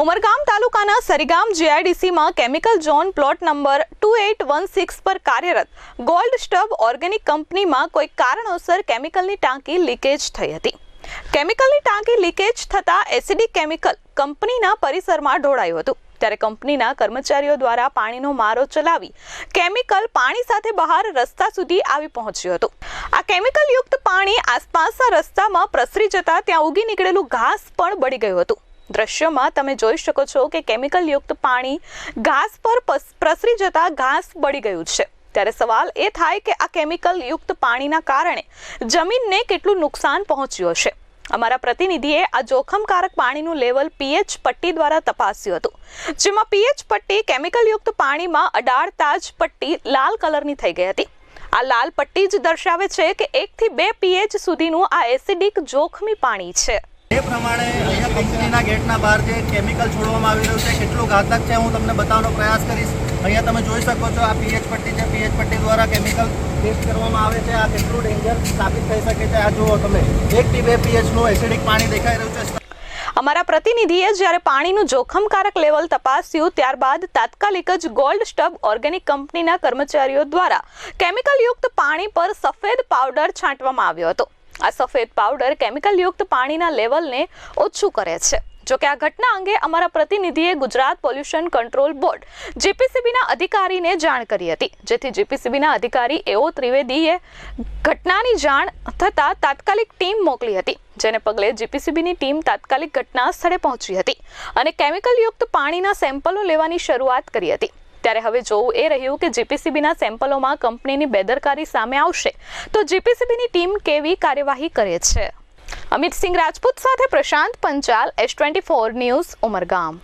ઉમરગામ તાલુકાના Sarigam જીઆઈડીસીમાં chemical zone plot number two eight one six પર કાર્યરત ગોલ્ડ સ્ટબ ઓર્ગેનિક કંપનીમાં કોઈ કારણોસર કેમિકલની ટાંકી લીકેજ થઈ હતી. કેમિકલની ટાંકી લીકેજ થતાં એસિડિક કેમિકલ કંપનીના પરિસરમાં ઢોળાયું હતું. ત્યારે કંપનીના કર્મચારીઓ દ્વારા પાણીનો મારો ચલાવી કેમિકલ પાણી સાથે બહાર રસ્તા સુધી આવી પહોંચ્યું હતું. આ કેમિકલયુક્ત પાણી આસપાસના રસ્તામાં પ્રસરી જતા ત્યાં ઉગી નીકળેલું ઘાસ પણ બળી ગયું હતું. દ્રશ્યમાં તમે જોઈ શકો છો કે કેમિકલ યુક્ત પાણી ઘાસ પર પ્રસરી જતા ઘાસ બળી ગયું છે. ત્યારે સવાલ એ થાય કે આ કેમિકલ યુક્ત પાણીના કારણે જમીનને કેટલું નુકસાન પહોંચ્યું હશે? અમારા પ્રતિનિધિએ આ જોખમકારક પાણીનું લેવલ પીએચ પટ્ટી દ્વારા તપાસ્યું હતું, જેમાં પીએચ પટ્ટી કેમિકલ યુક્ત પાણીમાં અડાડતા જ પટ્ટી લાલ કલરની થઈ ગઈ હતી. આ લાલ પટ્ટી જ દર્શાવે છે કે એકથી બે પીએચ સુધીનું આ એસિડિક જોખમી પાણી છે. એ પ્રમાણે અહીંયા કંપનીના ગેટના બહાર જે કેમિકલ છોડવામાં આવી રહ્યું છે, કેટલું ઘાતક છે હું તમને બતાવવાનો પ્રયાસ કરીશ. અહીંયા તમે જોઈ શકો છો આ પીએચ પટ્ટી છે પીએચ પટ્ટી દ્વારા કેમિકલ ટેસ્ટ કરવામાં આવે છે, આ કેટલું ડેન્જર સાબિત થઈ શકે છે, આ જુઓ તમે. એકથી બે પીએચનું એસિડિક પાણી દેખાઈ રહ્યું છે. અમારા પ્રતિનિધિએ જ્યારે પાણીનું જોખમકારક લેવલ તપાસ્યું, ત્યારબાદ તાત્કાલિક જ ગોલ્ડ સ્ટબ ઓર્ગેનિક કંપનીના કર્મચારીઓ દ્વારા કેમિકલયુક્ત પાણી પર સફેદ પાવડર છાંટવામાં આવ્યો હતો. આ સફેદ પાવડર કેમિકલ યુક્ત પાણીના લેવલને ઓછું કરે છે. જોકે આ ઘટના અંગે અમારા પ્રતિનિધિએ ગુજરાત પોલ્યુશન કંટ્રોલ બોર્ડ જીપીસીબીના અધિકારીને જાણ કરી હતી. જેથી જીપીસીબીના અધિકારી એઓ ત્રિવેદીએ ઘટનાની જાણ થતાં તાત્કાલિક ટીમ મોકલી હતી, જેને પગલે જીપીસીબીની ટીમ તાત્કાલિક ઘટના સ્થળે પહોંચી હતી અને કેમિકલયુક્ત પાણીના સેમ્પલો લેવાની શરૂઆત કરી હતી. ત્યારે હવે જોવું એ રહ્યું કે જીપીસીબીના સેમ્પલોમાં કંપનીની બેદરકારી સામે આવશે. તો જીપીસીબીની ટીમ કેવી કાર્યવાહી કરે છે? અમિત સિંહ રાજપૂત સાથે Prashant Panchal, S twenty four news, Umargam.